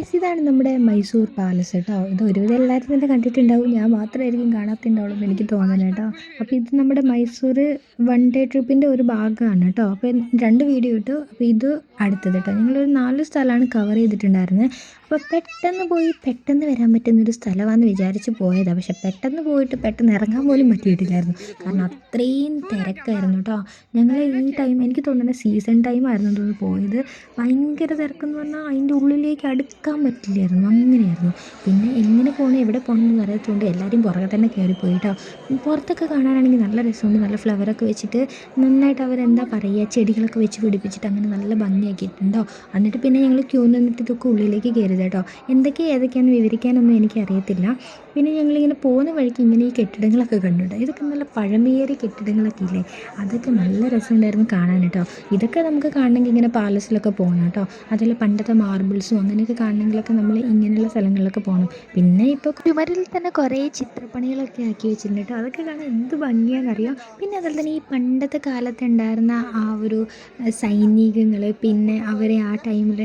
Guys ഇതാണ് നമ്മുടെ Mysore palace കേട്ടോ. ഇത് ഒരുവിധം എല്ലാവരും തന്നെ കണ്ടിട്ടുണ്ടാവും. ഞാൻ മാത്രമായിരിക്കും കാണാത്തുണ്ടാവുള്ളൂ എന്ന് എനിക്ക് തോന്നുന്നത് കേട്ടോ. അപ്പോൾ ഇത് നമ്മുടെ മൈസൂർ വൺ ഡേ ട്രിപ്പിന്റെ ഒരു ഭാഗമാണ് കേട്ടോ. അപ്പോൾ രണ്ട് വീഡിയോ ഇട്ടു. അപ്പോൾ ഇത് അടുത്തത് കേട്ടോ. ഞങ്ങളൊരു നാല് സ്ഥലമാണ് കവർ ചെയ്തിട്ടുണ്ടായിരുന്നത്. അപ്പോൾ പെട്ടെന്ന് പോയി പെട്ടെന്ന് വരാൻ പറ്റുന്നൊരു സ്ഥലമാണെന്ന് വിചാരിച്ച് പോയതാണ് പക്ഷെ പെട്ടെന്ന് പോയിട്ട് പെട്ടെന്ന് ഇറങ്ങാൻ പോലും പറ്റിയിട്ടില്ലായിരുന്നു. കാരണം അത്രയും തിരക്കായിരുന്നു കേട്ടോ ഞങ്ങൾ ഈ ടൈം എനിക്ക് തോന്നുന്നത് സീസൺ ടൈം ആയിരുന്നു തോന്നുന്നു പോയത്. ഭയങ്കര തിരക്കെന്ന് പറഞ്ഞാൽ അതിന്റെ ഉള്ളിലേക്ക് അടുക്കാൻ പറ്റില്ലായിരുന്നു. അങ്ങനെയായിരുന്നു. പിന്നെ എങ്ങനെ പോകണം എവിടെ പോകണം എന്ന് എല്ലാവരും പുറകെ തന്നെ കയറിപ്പോയി കേട്ടോ പുറത്തൊക്കെ കാണാനാണെങ്കിൽ നല്ല രസമുണ്ട് നല്ല ഫ്ലവറൊക്കെ വെച്ചിട്ട് നന്നായിട്ട് അവരെന്താ പറയുക ചെടികളൊക്കെ വെച്ച് പിടിപ്പിച്ചിട്ട് അങ്ങനെ നല്ല ഭംഗിയാക്കിയിട്ടുണ്ടോ എന്നിട്ട് പിന്നെ ഞങ്ങൾ ക്യൂ നിന്നിട്ട് ഇതൊക്കെ ഉള്ളിലേക്ക് കയറിയത് കേട്ടോ എന്തൊക്കെ ഏതൊക്കെയാണെന്ന് വിവരിക്കാനൊന്നും എനിക്കറിയത്തില്ല. പിന്നെ ഞങ്ങളിങ്ങനെ പോകുന്ന വഴിക്ക് ഇങ്ങനെ ഈ കെട്ടിടങ്ങളൊക്കെ കണ്ടിട്ടുണ്ട് ഇതൊക്കെ നല്ല പഴമേറിയ കെട്ടിടങ്ങളൊക്കെ ഇല്ലേ? അതൊക്കെ നല്ല രസമുണ്ടായിരുന്നു കാണാൻ കേട്ടോ ഇതൊക്കെ നമുക്ക് കാണണമെങ്കിൽ ഇങ്ങനെ പാലസിലൊക്കെ പോകണം കേട്ടോ അതുപോലെ പണ്ടത്തെ മാർബിൾസും അങ്ങനെയൊക്കെ കാണണമെങ്കിലൊക്കെ നമ്മൾ ഇങ്ങനെയുള്ള സ്ഥലങ്ങളിലൊക്കെ പോകണം. പിന്നെ ഇപ്പോൾ ചുമരിൽ തന്നെ കുറേ ചിത്രപ്പണികളൊക്കെ ആക്കി വെച്ചിട്ടുണ്ട് കേട്ടോ അതൊക്കെ കാണാൻ എന്ത് ഭംഗിയാണെന്നറിയാം പിന്നെ അതുപോലെ തന്നെ ഈ പണ്ടത്തെ കാലത്ത് ഉണ്ടായിരുന്ന ആ ഒരു സൈനികങ്ങൾ പിന്നെ അവരെ ആ ടൈമിൽ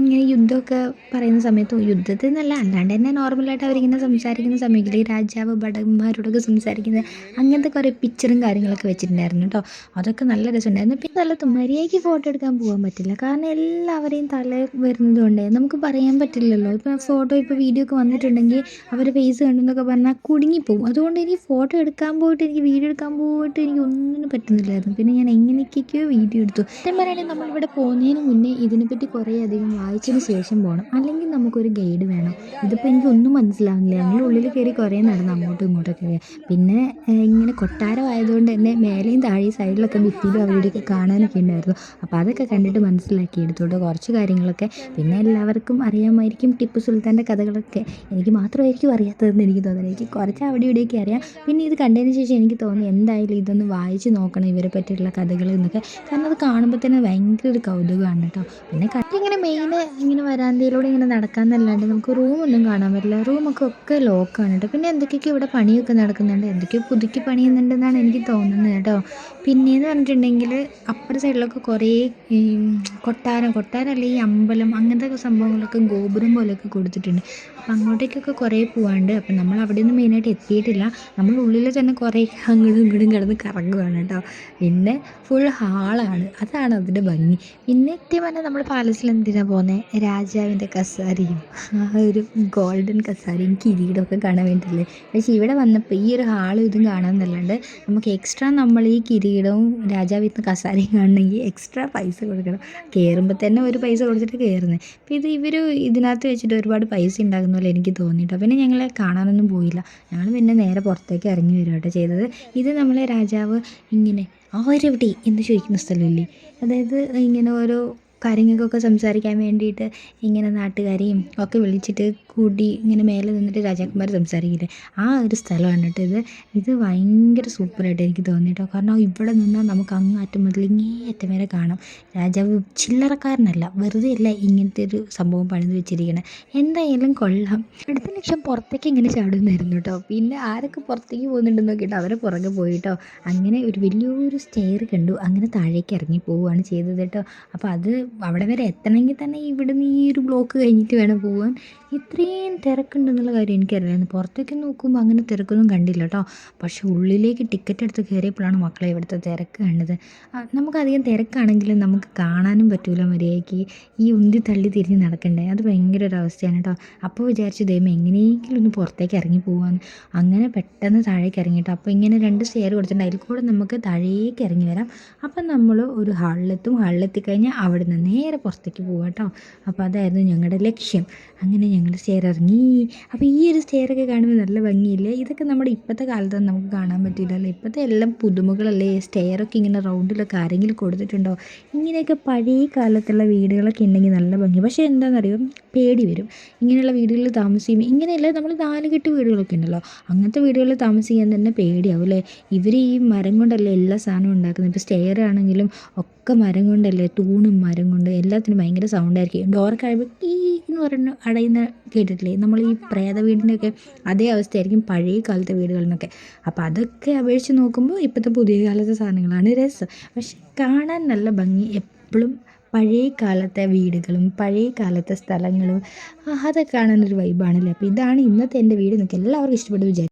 ഇങ്ങനെ യുദ്ധമൊക്കെ പറയുന്ന സമയത്ത് യുദ്ധത്തിൽ നിന്നല്ല അല്ലാണ്ട് തന്നെ നോർമലായിട്ട് അവരിങ്ങനെ സംസാരിക്കുന്ന സമയത്തിൽ ഈ രാജാവ് ഭടന്മാരോടൊക്കെ സംസാരിക്കുന്നത് അങ്ങനത്തെ കുറേ പിക്ചറും കാര്യങ്ങളൊക്കെ വെച്ചിട്ടുണ്ടായിരുന്നു കേട്ടോ. അതൊക്കെ നല്ല രസമുണ്ടായിരുന്നു. പിന്നെ സ്ഥലത്ത് മര്യാദയ്ക്ക് ഫോട്ടോ എടുക്കാൻ പോകാൻ പറ്റില്ല. കാരണം എല്ലാവരെയും തല വരുന്നത് കൊണ്ട് നമുക്ക് പറയാൻ പറ്റില്ലല്ലോ. ഇപ്പോൾ ഫോട്ടോ ഇപ്പോൾ വീഡിയോ ഒക്കെ വന്നിട്ടുണ്ടെങ്കിൽ അവരുടെ ഫേസ് കണ്ടെന്നൊക്കെ പറഞ്ഞാൽ കുടുങ്ങിപ്പോവും. അതുകൊണ്ട് എനിക്ക് ഫോട്ടോ എടുക്കാൻ പോയിട്ട് എനിക്ക് വീഡിയോ എടുക്കാൻ പോയിട്ട് എനിക്ക് ഒന്നിനും പറ്റുന്നില്ലായിരുന്നു. പിന്നെ ഞാൻ എങ്ങനെയൊക്കെയോ വീഡിയോ എടുത്തു. സത്യം പറയുകയാണെങ്കിൽ നമ്മളിവിടെ പോകുന്നതിന് മുന്നേ ഇതിനെപ്പറ്റി കുറേ അധികം വായിച്ചതിന് ശേഷം പോകണം അല്ലെങ്കിൽ നമുക്കൊരു ഗൈഡ് വേണം. ഇതിപ്പോൾ എനിക്കൊന്നും മനസ്സിലാവുന്നില്ല. ഞങ്ങൾ ഉള്ളിൽ കയറി കുറേ നടന്ന് അങ്ങോട്ടും ഇങ്ങോട്ടൊക്കെ പിന്നെ ഇങ്ങനെ കൊട്ടാരം ആയതുകൊണ്ട് തന്നെ മേലെയും താഴെയും സൈഡിലൊക്കെ ഭിത്തിയിലും അവിടെയൊക്കെ കാണാനൊക്കെ ഉണ്ടായിരുന്നു. അപ്പോൾ അതൊക്കെ കണ്ടിട്ട് മനസ്സിലാക്കി. എടുത്തോട്ട് കുറച്ച് കാര്യങ്ങളൊക്കെ പിന്നെ എല്ലാവർക്കും അറിയാമായിരിക്കും ടിപ്പു സുൽത്താന്റെ കഥകളൊക്കെ. എനിക്ക് മാത്രമായിരിക്കും അറിയാത്തതെന്ന് എനിക്ക് തോന്നുന്നത് എനിക്ക് കുറച്ച് അവിടെ ഇവിടെയൊക്കെ അറിയാം. പിന്നെ ഇത് കണ്ടതിന് ശേഷം എനിക്ക് തോന്നി എന്തായാലും ഇതൊന്ന് വായിച്ച് നോക്കണം ഇവരെ പറ്റിയിട്ടുള്ള കഥകൾ എന്നൊക്കെ. കാരണം അത് കാണുമ്പോൾ തന്നെ ഭയങ്കര ഒരു കൗതുകമാണ് കേട്ടോ. പിന്നെ കട്ടി ഇങ്ങനെ മെയിൻ ഇങ്ങനെ വരാന്തയിലൂടെ ഇങ്ങനെ നടക്കാമെന്നല്ലാണ്ട് നമുക്ക് റൂമൊന്നും കാണാൻ പറ്റില്ല. റൂമൊക്കെ ഒക്കെ ലോക്കാണ് കേട്ടോ പിന്നെ എന്തൊക്കെയൊക്കെ ഇവിടെ പണിയൊക്കെ നടക്കുന്നുണ്ട്? എന്തൊക്കെയോ പുതുക്കി പണിയുന്നുണ്ടെന്നാണ് എനിക്ക് തോന്നുന്നത് കേട്ടോ പിന്നെയെന്ന് പറഞ്ഞിട്ടുണ്ടെങ്കിൽ അപ്പുറ സൈഡിലൊക്കെ കുറേ ഈ കൊട്ടാരം അല്ലെ ഈ അമ്പലം അങ്ങനത്തെ സംഭവങ്ങളൊക്കെ ഗോപുരം പോലെയൊക്കെ കൊടുത്തിട്ടുണ്ട്. അപ്പം അങ്ങോട്ടേക്കൊക്കെ കുറേ പോകാണ്ട് അപ്പം നമ്മൾ അവിടെ നിന്ന് മെയിനായിട്ട് എത്തിയിട്ടില്ല. നമ്മൾ ഉള്ളിൽ തന്നെ കുറേ അങ്ങോട്ടും ഇങ്ങോട്ടും കിടന്ന് കറങ്ങുകയാണ് കേട്ടോ പിന്നെ ഫുൾ ഹാളാണ്. അതാണ് അതിന്റെ ഭംഗി. പിന്നെ എത്തിയ പറഞ്ഞാൽ നമ്മൾ പാലസിൽ എന്തിനാണ് പോകുന്നത് രാജാവിന്റെ കസാരയും ആ ഒരു ഗോൾഡൻ കസാരയും കിരീടമൊക്കെ കാണാൻ വേണ്ടിയില്ലേ പക്ഷേ ഇവിടെ വന്നപ്പോൾ ഈ ഒരു ഹാളും ഇതും കാണാമെന്നല്ലാണ്ട് നമുക്ക് എക്സ്ട്രാ നമ്മൾ ഈ കിരീടവും രാജാവിന്റെ കസാരയും കാണണമെങ്കിൽ എക്സ്ട്രാ പൈസ കൊടുക്കണം. കയറുമ്പോൾ തന്നെ ഒരു പൈസ കൊടുത്തിട്ട് കയറുന്നത് അപ്പോൾ ഇത് ഇവർ ഇതിനകത്ത് വെച്ചിട്ട് ഒരുപാട് പൈസ ഉണ്ടാക്കുന്ന പോലെ എനിക്ക് തോന്നിയിട്ടോ. പിന്നെ ഞങ്ങളെ കാണാനൊന്നും പോയില്ല. ഞങ്ങൾ പിന്നെ നേരെ പുറത്തേക്ക് ഇറങ്ങി വരും കേട്ടോ ചെയ്തത്. ഇത് നമ്മളെ രാജാവ് ഇങ്ങനെ ആരെവിടെ? എന്ന് ചോദിക്കുന്ന സ്ഥലമില്ലേ? അതായത് ഇങ്ങനെ ഓരോ കാര്യങ്ങൾക്കൊക്കെ സംസാരിക്കാൻ വേണ്ടിയിട്ട് ഇങ്ങനെ നാട്ടുകാരെയും ഒക്കെ വിളിച്ചിട്ട് കൂടി ഇങ്ങനെ മേലെ നിന്നിട്ട് രാജാക്കന്മാർ സംസാരിക്കില്ലേ? ആ ഒരു സ്ഥലമാണ് കേട്ടോ ഇത്. ഇത് ഭയങ്കര സൂപ്പറായിട്ട് എനിക്ക് തോന്നി കേട്ടോ. കാരണം ഇവിടെ നിന്നാൽ നമുക്ക് അങ്ങാറ്റം മുതൽ ഇങ്ങേ അറ്റം വരെ കാണാം. രാജാവ് ചില്ലറക്കാരനല്ല. വെറുതെ അല്ല ഇങ്ങനത്തെ ഒരു സംഭവം പണിത് വെച്ചിരിക്കണം. എന്തായാലും കൊള്ളാം. അടുത്ത ലക്ഷം പുറത്തേക്ക് ഇങ്ങനെ ചാടുന്നായിരുന്നു കേട്ടോ. പിന്നെ ആരൊക്കെ പുറത്തേക്ക് പോകുന്നുണ്ടെന്ന് നോക്കിയിട്ട് അവരെ പുറകെ പോയിട്ടോ അങ്ങനെ ഒരു വലിയൊരു സ്റ്റെയർ കണ്ടു. അങ്ങനെ താഴേക്ക് ഇറങ്ങി പോവുകയാണ് ചെയ്തത് കേട്ടോ. അപ്പോൾ അത് അവിടെ വരെ എത്തണമെങ്കിൽ തന്നെ ഇവിടുന്ന് ഈ ഒരു ബ്ലോക്ക് കഴിഞ്ഞിട്ട് വേണം പോകാൻ ഇത്രയും തിരക്കുണ്ടെന്നുള്ള കാര്യം എനിക്കറിയാമായിരുന്നു പുറത്തേക്ക് നോക്കുമ്പോൾ അങ്ങനെ തിരക്കൊന്നും കണ്ടില്ല കേട്ടോ പക്ഷേ ഉള്ളിലേക്ക് ടിക്കറ്റ് എടുത്ത് കയറിയപ്പോഴാണ് മക്കളെ ഇവിടുത്തെ തിരക്ക് കണ്ടത്. നമുക്ക് നമുക്കധികം തിരക്കാണെങ്കിലും നമുക്ക് കാണാനും പറ്റൂല മര്യാദയ്ക്ക്. ഈ ഉന്തി തള്ളി തിരിഞ്ഞ് നടക്കണ്ടേ? അത് ഭയങ്കര ഒരു അവസ്ഥയാണ് കേട്ടോ അപ്പോൾ വിചാരിച്ചു ദൈവം എങ്ങനെയെങ്കിലും ഒന്ന് പുറത്തേക്ക് ഇറങ്ങി പോകാമെന്ന് അങ്ങനെ പെട്ടെന്ന് താഴേക്ക് ഇറങ്ങിട്ടോ. അപ്പോൾ ഇങ്ങനെ രണ്ട് സ്റ്റെയർ കൊടുത്തിട്ടുണ്ട്. അതിൽ കൂടെ നമുക്ക് താഴേക്ക് ഇറങ്ങി വരാം. അപ്പം നമ്മൾ ഒരു ഹാളിലെത്തും ഹാളിലെത്തി കഴിഞ്ഞാൽ അവിടെ നിന്ന് നേരെ പുറത്തേക്ക് പോകാം കേട്ടോ അപ്പോൾ അതായിരുന്നു ഞങ്ങളുടെ ലക്ഷ്യം. അങ്ങനെ ഞങ്ങൾ സ്റ്റെയർ ഇറങ്ങി. അപ്പോൾ ഈ ഒരു സ്റ്റെയറൊക്കെ കാണുമ്പോൾ നല്ല ഭംഗിയില്ലേ? ഇതൊക്കെ നമ്മുടെ ഇപ്പോഴത്തെ കാലത്തൊന്നും നമുക്ക് കാണാൻ പറ്റില്ലല്ലോ ഇപ്പോഴത്തെ എല്ലാം പുതുമകളല്ലേ? സ്റ്റെയറൊക്കെ ഇങ്ങനെ റൗണ്ടിലൊക്കെ ആരെങ്കിലും കൊടുത്തിട്ടുണ്ടോ? ഇങ്ങനെയൊക്കെ പഴയ കാലത്തുള്ള വീടുകളൊക്കെ ഉണ്ടെങ്കിൽ നല്ല ഭംഗി. പക്ഷേ എന്താണെന്നറിയോ പേടി വരും. ഇങ്ങനെയുള്ള വീടുകളിൽ താമസിക്കുമ്പോൾ ഇങ്ങനെയല്ല നമ്മൾ നാലുകെട്ട് വീടുകളൊക്കെ ഉണ്ടല്ലോ. അങ്ങനത്തെ വീടുകളിൽ താമസിക്കാൻ തന്നെ പേടിയാവും അല്ലേ? ഇവർ ഈ മരം കൊണ്ടല്ലേ എല്ലാ സാധനവും ഉണ്ടാക്കുന്നത്? ഇപ്പോൾ സ്റ്റെയർ ആണെങ്കിലും ഒക്കെ മരം കൊണ്ടല്ലേ? തൂണും മരം കൊണ്ട് എല്ലാത്തിനും ഭയങ്കര സൗണ്ടായിരിക്കും ഡോർ കഴിയുമ്പോൾ കീ എന്ന് പറഞ്ഞ് അടയുന്ന കേട്ടിട്ടില്ലേ? നമ്മൾ ഈ പ്രേത വീടിന്റെയൊക്കെ അതേ അവസ്ഥയായിരിക്കും പഴയ കാലത്തെ വീടുകളിൽ അപ്പോൾ അതൊക്കെ അപേക്ഷിച്ച് നോക്കുമ്പോൾ ഇപ്പോഴത്തെ പുതിയ കാലത്തെ സാധനങ്ങളാണ് രസം. പക്ഷെ കാണാൻ നല്ല ഭംഗി എപ്പോഴും പഴയ കാലത്തെ വീടുകളും പഴയ കാലത്തെ സ്ഥലങ്ങളും അതൊക്കെ കാണാനൊരു വൈബാണല്ലേ അപ്പോൾ ഇതാണ് ഇന്നത്തെ എന്റെ വീട് നിങ്ങൾക്ക് എല്ലാവർക്കും ഇഷ്ടപ്പെട്ടു വിചാരിക്കുന്നു.